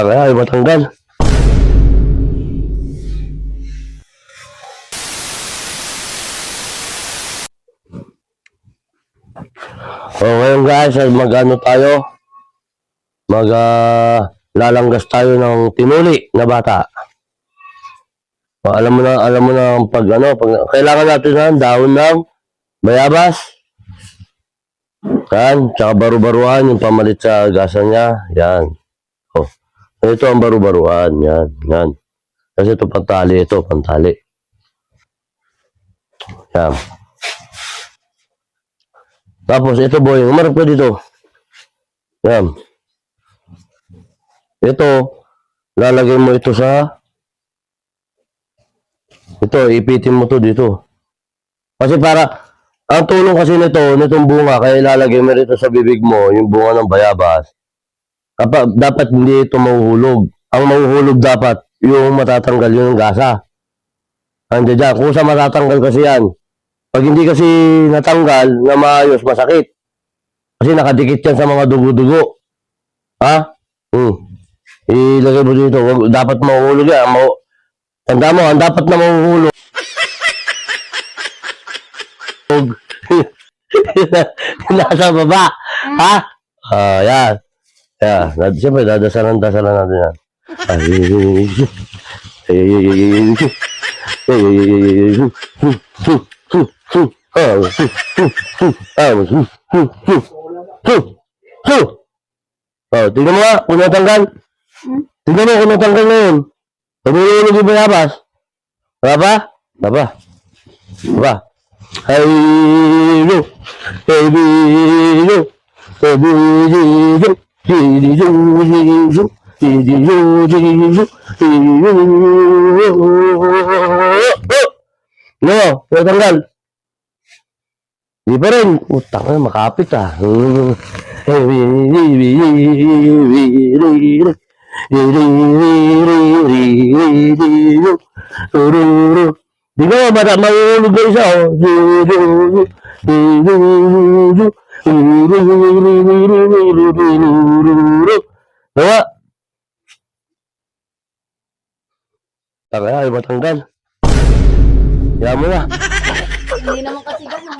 Taka, ay matanggal. So, ngayon guys, ay mag-ano tayo? Mag, ah, lalanggas tayo ng tinuli na bata. O, alam mo na, alam mo na pag, ano, pag, kailangan natin ng dahon ng bayabas. Yan, tsaka baru-baruan, yung pamalit sa gasa niya. Yan. Ito ang baru-baruan. Yan, yan. Kasi ito pantali, ito pantali. Yan. Tapos, ito boy, umarap ka dito. Yan. Ito, lalagay mo ito sa ito, ipitin mo to dito. Kasi para, ang tulong kasi nito, nitong bunga, kaya ilalagay mo rito sa bibig mo, yung bunga ng bayabas. Dapat hindi ito mahuhulog. Ang mahuhulog dapat, yung matatanggal yung gasa. Andiyan dyan. Kung sa matatanggal kasi yan, pag hindi kasi natanggal na maayos, masakit. Kasi nakadikit yan sa mga dugo-dugo. Ha? Hmm. Ilagay mo dito. Dapat mahuhulog yan. Mau, tanda mo, ang dapat na mahuhulog. Nasa baba. Ha? Ah, yan. Ya, nanti sampai ada saran dasaran nantinya. Oh, tingnan mo nga, kung natanggal. Tingnan mo kung natanggal na yun. Pamululog yung malabas. Wala ba? Wala ba? Wala ba? Ay, no. Ay, no. Ay, no. No, natanggal. Di pa rin. Utang na, makapit ah. Di ba, mata mahulog na isa, oh. Đúng Tang na, ayaw matanggal. Kaya mo na. Hindi naman kasi ganun.